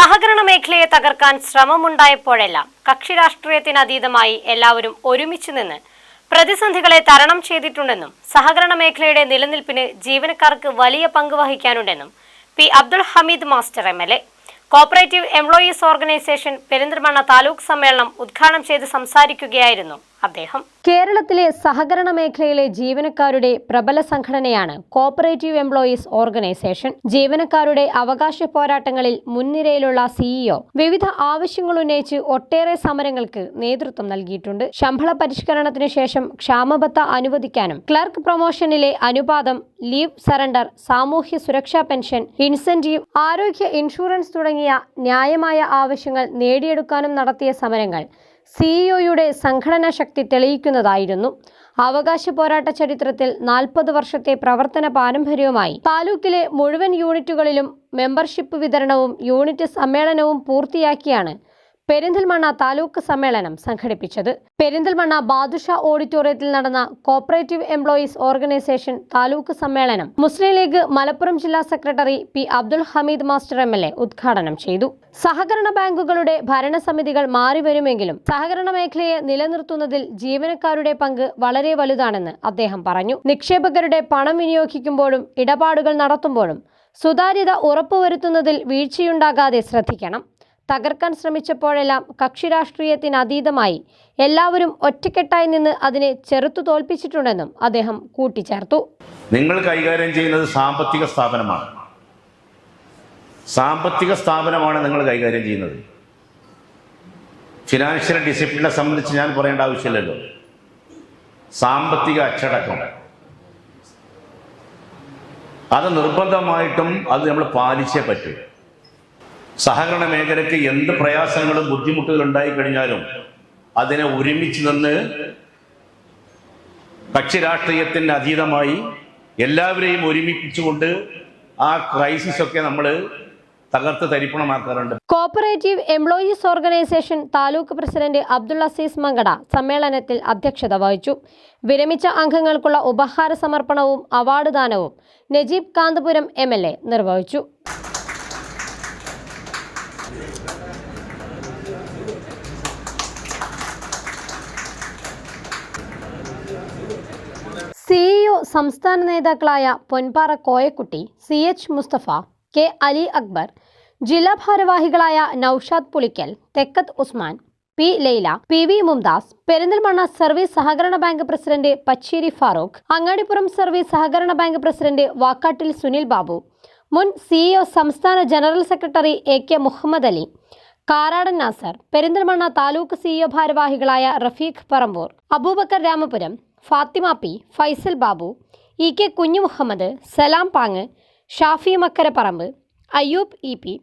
സഹകരണ മേഖലയെ തകർക്കാൻ ശ്രമമുണ്ടായപ്പോഴെല്ലാം കക്ഷി രാഷ്ട്രീയത്തിനതീതമായി എല്ലാവരും ഒരുമിച്ച് നിന്ന് പ്രതിസന്ധികളെ തരണം ചെയ്തിട്ടുണ്ടെന്നും സഹകരണ മേഖലയുടെ നിലനിൽപ്പിന് ജീവനക്കാർക്ക് വലിയ പങ്ക് വഹിക്കാനുണ്ടെന്നും P Abdul Hameed master M L A cooperative employees organisation Perinthalmanna taluk സമ്മേളനം ഉദ്ഘാടനം ചെയ്ത് സംസാരിക്കുകയായിരുന്നു. അദ്ദേഹം. കേരളത്തിലെ സഹകരണ മേഖലയിലെ ജീവനക്കാരുടെ പ്രബല സംഘടനയാണ് കോപ്പറേറ്റീവ് എംപ്ലോയീസ് ഓർഗനൈസേഷൻ. ജീവനക്കാരുടെ അവകാശ പോരാട്ടങ്ങളിൽ മുൻനിരയിലുള്ള സിഇഒ വിവിധ ആവശ്യങ്ങൾ ഉന്നയിച്ച് ഒട്ടേറെ സമരങ്ങൾക്ക് നേതൃത്വം നൽകിയിട്ടുണ്ട്. ശമ്പള പരിഷ്കരണത്തിന് ശേഷം ക്ഷാമബത്ത അനുവദിക്കാനും ക്ലർക്ക് പ്രൊമോഷനിലെ അനുപാതം ലീവ് സറണ്ടർ സാമൂഹ്യ സുരക്ഷാ പെൻഷൻ ഇൻസെന്റീവ് ആരോഗ്യ ഇൻഷുറൻസ് തുടങ്ങിയ ന്യായമായ ആവശ്യങ്ങൾ നേടിയെടുക്കാനും നടത്തിയ സമരങ്ങൾ സിഇഒയുടെ സംഘടനാ ശക്തി തെളിയിക്കുന്നതായിരുന്നു. അവകാശ പോരാട്ട ചരിത്രത്തിൽ നാൽപ്പത് വർഷത്തെ പ്രവർത്തന പാരമ്പര്യവുമായി. താലൂക്കിലെ മുഴുവൻ യൂണിറ്റുകളിലും മെമ്പർഷിപ്പ് വിതരണവും യൂണിറ്റ് സമ്മേളനവും പൂർത്തിയാക്കിയാണ് പെരിന്തൽമണ്ണ താലൂക്ക് സമ്മേളനം സംഘടിപ്പിച്ചത്. പെരിന്തൽമണ്ണ ബാദുഷ ഓഡിറ്റോറിയത്തിൽ നടന്ന കോപ്പറേറ്റീവ് എംപ്ലോയീസ് ഓർഗനൈസേഷൻ താലൂക്ക് സമ്മേളനം മുസ്ലിം ലീഗ് മലപ്പുറം ജില്ലാ secretary P Abdul Hameed master M L A ഉദ്ഘാടനം ചെയ്തു. സഹകരണ ബാങ്കുകളുടെ ഭരണസമിതികൾ മാറിവരുമെങ്കിലും സഹകരണ മേഖലയെ നിലനിർത്തുന്നതിൽ ജീവനക്കാരുടെ പങ്ക് വളരെ വലുതാണെന്ന് അദ്ദേഹം പറഞ്ഞു. നിക്ഷേപകരുടെ പണം വിനിയോഗിക്കുമ്പോഴും ഇടപാടുകൾ നടത്തുമ്പോഴും സുതാര്യത ഉറപ്പുവരുത്തുന്നതിൽ വീഴ്ചയുണ്ടാകാതെ ശ്രദ്ധിക്കണം. തകർക്കാൻ ശ്രമിച്ചപ്പോഴെല്ലാം കക്ഷി രാഷ്ട്രീയത്തിനതീതമായി എല്ലാവരും ഒറ്റക്കെട്ടായി നിന്ന് അതിനെ ചെറുത്തു തോൽപ്പിച്ചിട്ടുണ്ടെന്നും അദ്ദേഹം കൂട്ടിച്ചേർത്തു. നിങ്ങൾ കൈകാര്യം ചെയ്യുന്നത് സാമ്പത്തിക സ്ഥാപനമാണ്. സാമ്പത്തിക സ്ഥാപനമാണ് നിങ്ങൾ കൈകാര്യം ചെയ്യുന്നത്. ഫിനാൻഷ്യൽ ഡിസിപ്ലിനെ സംബന്ധിച്ച് ഞാൻ പറയേണ്ട ആവശ്യമില്ലല്ലോ. സാമ്പത്തിക അച്ചടക്കം. അത് നിർബന്ധമായിട്ടും അത് നമ്മൾ പാലിച്ചേ പറ്റൂ. സഹകരണ മേഖലയ്ക്ക് എന്ത് പ്രയാസങ്ങളും ബുദ്ധിമുട്ടുകളും ഉണ്ടായി കഴിഞ്ഞാലും അതിനെ ഒരുമിച്ച് നിന്ന് കക്ഷി രാഷ്ട്രീയത്തിന് അതീതമായി എല്ലാവരെയും ഒരുമിപ്പിച്ചുകൊണ്ട് ആ ക്രൈസിസ് ഒക്കെ നമ്മൾ തകർത്ത് തരിപ്പണമാക്കാറുണ്ട്. Cooperative employees organisation taluk president Abdul Aziz Mankada സമ്മേളനത്തിൽ അധ്യക്ഷത വഹിച്ചു. വിരമിച്ച അംഗങ്ങൾക്കുള്ള ഉപഹാര സമർപ്പണവും അവാർഡ് ദാനവും നജീബ് കാന്തപുരം എ നിർവഹിച്ചു സിഇഒ സംസ്ഥാന നേതാക്കളായ Ponpara Koyakutty C H Musthafa K Ali Akbar ജില്ലാ ഭാരവാഹികളായ Naushad Pulikkal Thekkath Usman P Laila P V Mumtaz Perinthalmanna service സഹകരണ bank president Pacheri Farooq Angadipuram service സഹകരണ ബാങ്ക് പ്രസിഡന്റ് വാക്കാട്ടിൽ സുനിൽ ബാബു മുൻ സിഇഒ സംസ്ഥാന general secretary A K Muhammad Ali Karadan Nasar Perinthalmanna taluk CEO ഭാരവാഹികളായ Rafeeq Parambur Abubakar Ramapuram Fathima P Faisal Babu E K Kunju Muhammad Salam Pang Shafi Makkaraparamba Ayyub E P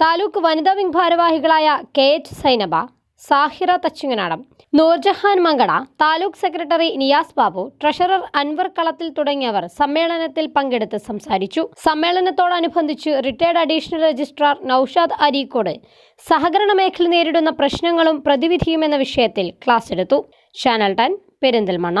taluk വനിതാ wing ഭാരവാഹികളായ K H Zainaba Sahira Thachunganadam Noorjahan Mankada taluk secretary Niyas Babu treasurer Anwar Kalathil തുടങ്ങിയവർ സമ്മേളനത്തിൽ പങ്കെടുത്ത് സംസാരിച്ചു. സമ്മേളനത്തോടനുബന്ധിച്ച് retired additional registrar Naushad Areekode സഹകരണ മേഖല നേരിടുന്ന പ്രശ്നങ്ങളും പ്രതിവിധിയും എന്ന വിഷയത്തിൽ ക്ലാസ് എടുത്തു. Channel ten Perinthalmanna.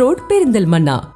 road Perinthalmanna